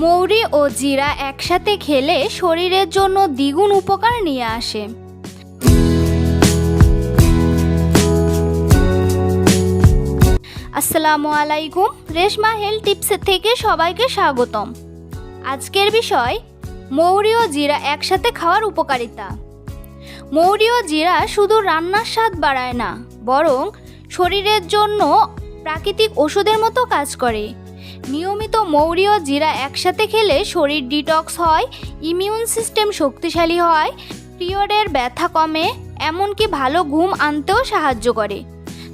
মৌরি ও জিরা একসাথে খেলে শরীরের জন্য দ্বিগুণ উপকার নিয়ে আসে। আসসালামু আলাইকুম, রেশমা হেলথ টিপস থেকে সবাইকে স্বাগতম। আজকের বিষয়, মৌরি ও জিরা একসাথে খাওয়ার উপকারিতা। মৌরি ও জিরা শুধু রান্নার স্বাদ বাড়ায় না, বরং শরীরের জন্য প্রাকৃতিক ওষুধের মতো কাজ করে। নিয়মিত মৌরি ও জিরা একসাথে খেলে শরীর ডিটক্স হয়, ইমিউন সিস্টেম শক্তিশালী হয়, পিরিয়ডের ব্যথা কমে, এমনকি ভালো ঘুম আনতেও সাহায্য করে।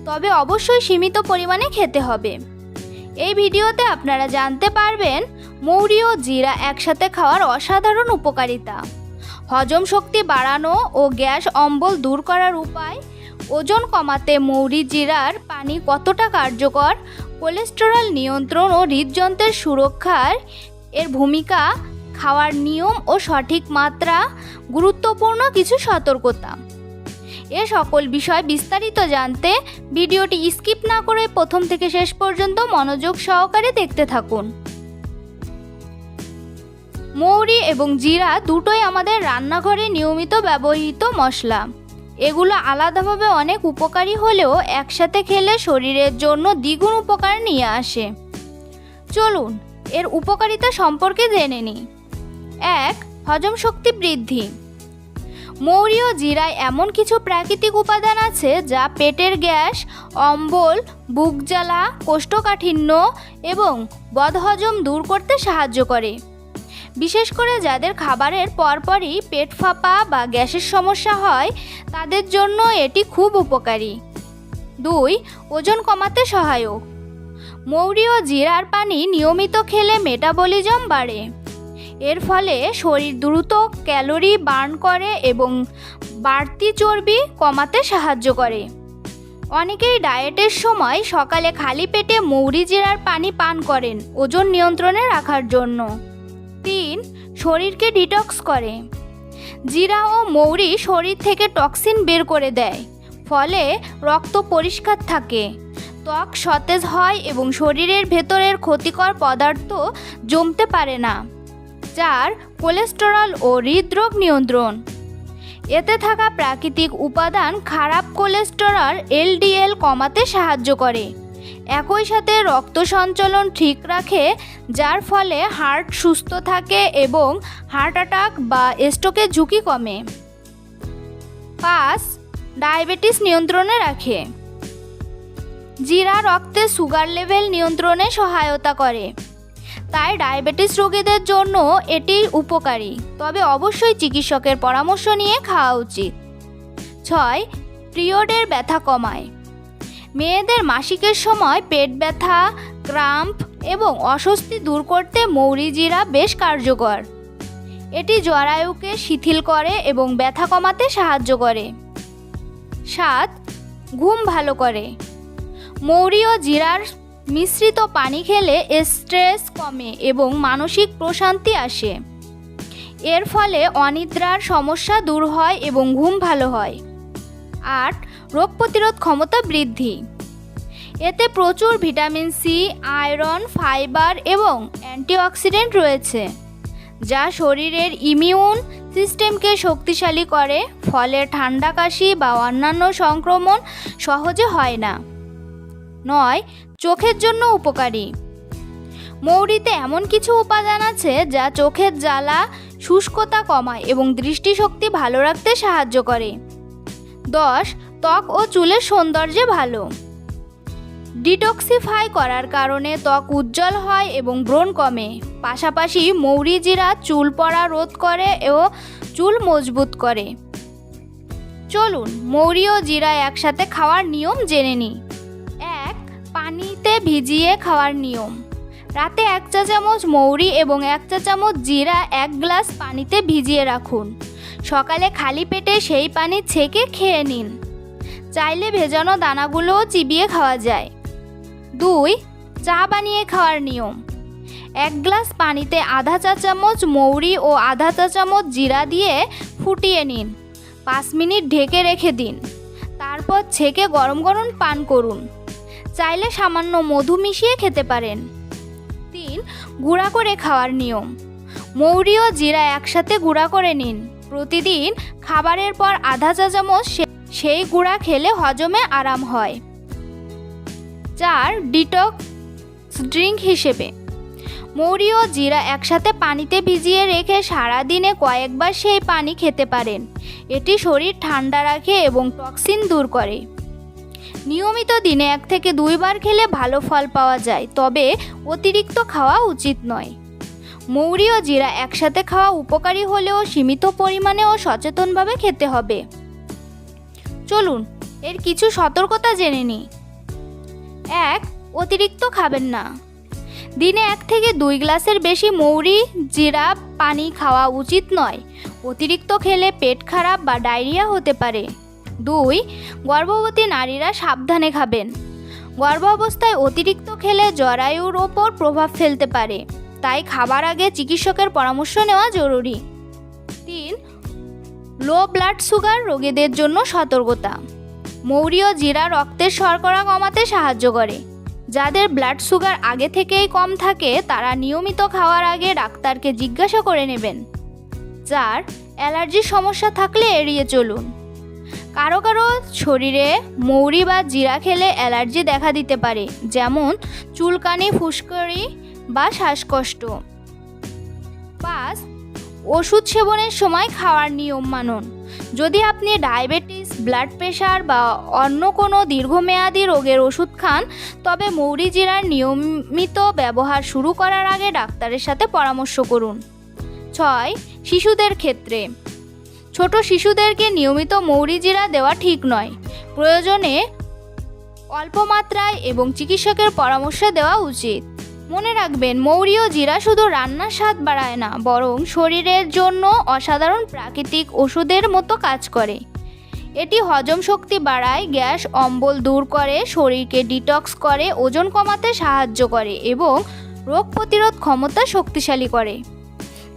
তবে অবশ্যই সীমিত পরিমাণে খেতে হবে। এই ভিডিওতে আপনারা জানতে পারবেন, মৌরি ও জিরা একসাথে খাওয়ার অসাধারণ উপকারিতা। হজম শক্তি বাড়ানো ও গ্যাস অম্বল দূর করার উপায়, ওজন কমাতে মৌরি জিরার পানি কতটা কার্যকর কোলেস্টেরল নিয়ন্ত্রণ ও হৃদযন্ত্রের সুরক্ষার এর ভূমিকা, খাওয়ার নিয়ম ও সঠিক মাত্রা, গুরুত্বপূর্ণ কিছু সতর্কতা। এ সকল বিষয় বিস্তারিত জানতে ভিডিওটি স্কিপ না করে প্রথম থেকে শেষ পর্যন্ত মনোযোগ সহকারে দেখতে থাকুন। মৌরি এবং জিরা দুটোই আমাদের রান্নাঘরে নিয়মিত ব্যবহৃত মশলা। এগুলো আলাদাভাবে অনেক উপকারী হলেও একসাথে খেলে শরীরের জন্য দ্বিগুণ উপকার নিয়ে আসে। চলুন, এর উপকারিতা সম্পর্কে জেনে নিই। এক, হজম শক্তি বৃদ্ধি। মৌরি ও জিরায় এমন কিছু প্রাকৃতিক উপাদান আছে যা পেটের গ্যাস, অম্বল, বুক জ্বালা, কোষ্ঠকাঠিন্য এবং বদহজম দূর করতে সাহায্য করে। বিশেষ করে যাদের খাবারের পরপরই পেট ফাঁপা বা গ্যাসের সমস্যা হয়, তাদের জন্য এটি খুব উপকারী। দুই, ওজন কমাতে সহায়ক। মৌরি ও জিরার পানি নিয়মিত খেলে মেটাবলিজম বাড়ে। এর ফলে শরীর দ্রুত ক্যালোরি বার্ন করে এবং বাড়তি চর্বি কমাতে সাহায্য করে। অনেকেই ডায়েটের সময় সকালে খালি পেটে মৌরি জিরার পানি পান করেন ওজন নিয়ন্ত্রণে রাখার জন্য। তিন শরীরকে ডিটক্স করে। জিরা ও মৌরি শরীর থেকে টক্সিন বের করে দেয়, ফলে রক্ত পরিষ্কার থাকে। ত্বক সতেজ হয় এবং শরীরের ভেতরের ক্ষতিকর পদার্থ জমতে পারে না চার কোলেস্টেরল ও হৃদরোগ নিয়ন্ত্রণ। এতে থাকা প্রাকৃতিক উপাদান খারাপ কোলেস্টেরল, এলডিএল কমাতে সাহায্য করে। একই সাথে রক্ত সঞ্চালন ঠিক রাখে, যার ফলে হার্ট সুস্থ থাকে এবং হার্ট অ্যাটাক বা স্ট্রোকের ঝুঁকি কমে। পাঁচ, ডায়াবেটিস নিয়ন্ত্রণে রাখে। জিরা রক্তে সুগার লেভেল নিয়ন্ত্রণে সহায়তা করে। তাই ডায়াবেটিস রোগীদের জন্য এটি উপকারী, তবে অবশ্যই চিকিৎসকের পরামর্শ নিয়ে খাওয়া উচিত। ছয়, পিরিয়ডের ব্যথা কমায়। মেয়েদের মাসিকের সময় পেট ব্যথা, ক্রাম্প এবং অস্বস্তি দূর করতে মৌরি জিরা বেশ কার্যকর। এটি জরায়ুকে শিথিল করে এবং ব্যথা কমাতে সাহায্য করে। সাত, ঘুম ভালো করে। মৌরি ও জিরার মিশ্রিত পানি খেলে স্ট্রেস কমে এবং মানসিক প্রশান্তি আসে। এর ফলে অনিদ্রার সমস্যা দূর হয় এবং ঘুম ভালো হয়। আট রোগ প্রতিরোধ ক্ষমতা বৃদ্ধি। এতে প্রচুর ভিটামিন সি আয়রন, ফাইবার এবং অ্যান্টিঅক্সিডেন্ট রয়েছে, যা শরীরের ইমিউন সিস্টেমকে শক্তিশালী করে, ফলে ঠান্ডা কাশি বা অন্যান্য সংক্রমণ সহজে হয় না। নয়, চোখের জন্য উপকারী। মৌরিতে এমন কিছু উপাদান আছে যা চোখের জ্বালা, শুষ্কতা কমায় এবং দৃষ্টিশক্তি ভালো রাখতে সাহায্য করে। দশ ত্বক ও চুলের সৌন্দর্যে ভালো। ডিটক্সিফাই করার কারণে ত্বক উজ্জ্বল হয় এবং ব্রণ কমে। পাশাপাশি মৌরি জিরা চুল পড়া রোধ করে ও চুল মজবুত করে। চলুন, মৌরি ও জিরা একসাথে খাওয়ার নিয়ম জেনে নিই। এক, পানিতে ভিজিয়ে খাওয়ার নিয়ম। রাতে এক চা চামচ মৌরি এবং এক চা চামচ জিরা এক গ্লাস পানিতে ভিজিয়ে রাখুন। সকালে খালি পেটে সেই পানি ছেঁকে খেয়ে নিন। চাইলে ভেজানো দানাগুলোও চিবিয়ে খাওয়া যায়। দুই, চা বানিয়ে খাওয়ার নিয়ম। এক গ্লাস পানিতে আধা চা চামচ মৌরি ও আধা চা চামচ জিরা দিয়ে ফুটিয়ে নিন। পাঁচ মিনিট ঢেকে রেখে দিন। তারপর ছেঁকে গরম গরম পান করুন। চাইলে সামান্য মধু মিশিয়ে খেতে পারেন। তিন, গুঁড়া করে খাওয়ার নিয়ম। মৌরি ও জিরা একসাথে গুঁড়া করে নিন। প্রতিদিন খাবারের পর আধা চা চামচ সেই গুঁড়া খেলে হজমে আরাম হয়। চার, ডিটক্স ড্রিঙ্ক হিসেবে। মৌরি ও জিরা একসাথে পানিতে ভিজিয়ে রেখে সারাদিনে কয়েকবার সেই পানি খেতে পারেন। এটি শরীর ঠান্ডা রাখে এবং টক্সিন দূর করে। নিয়মিত দিনে এক থেকে দুইবার খেলে ভালো ফল পাওয়া যায়, তবে অতিরিক্ত খাওয়া উচিত নয়। মৌরি ও জিরা একসাথে খাওয়া উপকারী হলেও সীমিত পরিমাণে ও সচেতনভাবে খেতে হবে। চলুন, এর কিছু সতর্কতা জেনে নিই। এক, অতিরিক্ত খাবেন না। দিনে এক থেকে দুই গ্লাসের বেশি মৌরি জিরা পানি খাওয়া উচিত নয়। অতিরিক্ত খেলে পেট খারাপ বা ডায়রিয়া হতে পারে। দুই, গর্ভবতী নারীরা সাবধানে খাবেন। গর্ভাবস্থায় অতিরিক্ত খেলে জরায়ুর ওপর প্রভাব ফেলতে পারে। তাই খাবার আগে চিকিৎসকের পরামর্শ নেওয়া জরুরি। লো ব্লাড সুগার রোগীদের জন্য সতর্কতা। মৌরি ও জিরা রক্তের শর্করা কমাতে সাহায্য করে। যাদের ব্লাড সুগার আগে থেকেই কম থাকে, তারা নিয়মিত খাওয়ার আগে ডাক্তারকে জিজ্ঞাসা করে নেবেন। চার অ্যালার্জির সমস্যা থাকলে এড়িয়ে চলুন। কারও কারও শরীরে মৌরি বা জিরা খেলে অ্যালার্জি দেখা দিতে পারে, যেমন চুলকানি ফুসকড়ি বা শ্বাসকষ্ট। পাঁচ ওষুধ সেবনের সময় খাওয়ার নিয়ম মানুন। যদি আপনি ডায়াবেটিস, ব্লাড প্রেশার বা অন্য কোনো দীর্ঘমেয়াদী রোগের ওষুধ খান, তবে মৌরি জিরার নিয়মিত ব্যবহার শুরু করার আগে ডাক্তারের সাথে পরামর্শ করুন। ছয়, শিশুদের ক্ষেত্রে। ছোট শিশুদেরকে নিয়মিত মৌরি জিরা দেওয়া ঠিক নয়। প্রয়োজনে অল্প মাত্রায় এবং চিকিৎসকের পরামর্শ দেওয়া উচিত। মনে রাখবেন মৌরি ও জিরা শুধু রান্নার স্বাদ বাড়ায় না, বরং শরীরের জন্য অসাধারণ প্রাকৃতিক ওষুধের মতো কাজ করে। এটি হজম শক্তি বাড়ায়, গ্যাস অম্বল দূর করে, শরীরকে ডিটক্স করে, ওজন কমাতে সাহায্য করে এবং রোগ প্রতিরোধ ক্ষমতা শক্তিশালী করে।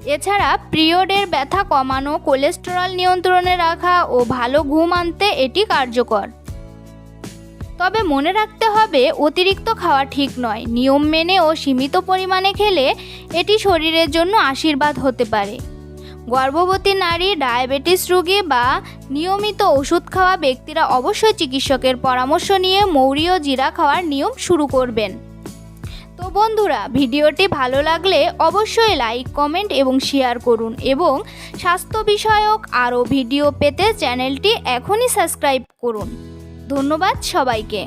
এছাড়া পিরিয়ডের ব্যথা কমানো, কোলেস্টেরল নিয়ন্ত্রণে রাখা ও ভালো ঘুম আনতে এটি কার্যকর। তবে মনে রাখতে হবে, অতিরিক্ত খাওয়া ঠিক নয়। নিয়ম মেনে ও সীমিত পরিমাণে খেলে এটি শরীরের জন্য আশীর্বাদ হতে পারে। গর্ভবতী নারী, ডায়াবেটিস রোগী বা নিয়মিত ওষুধ খাওয়া ব্যক্তিরা অবশ্যই চিকিৎসকের পরামর্শ নিয়ে মৌরি ও জিরা খাওয়ার নিয়ম শুরু করবেন। তো বন্ধুরা, ভিডিওটি ভালো লাগলে অবশ্যই লাইক, কমেন্ট এবং শেয়ার করুন এবং স্বাস্থ্য বিষয়ক আরও ভিডিও পেতে চ্যানেলটি এখনই সাবস্ক্রাইব করুন। ধন্যবাদ সবাইকে।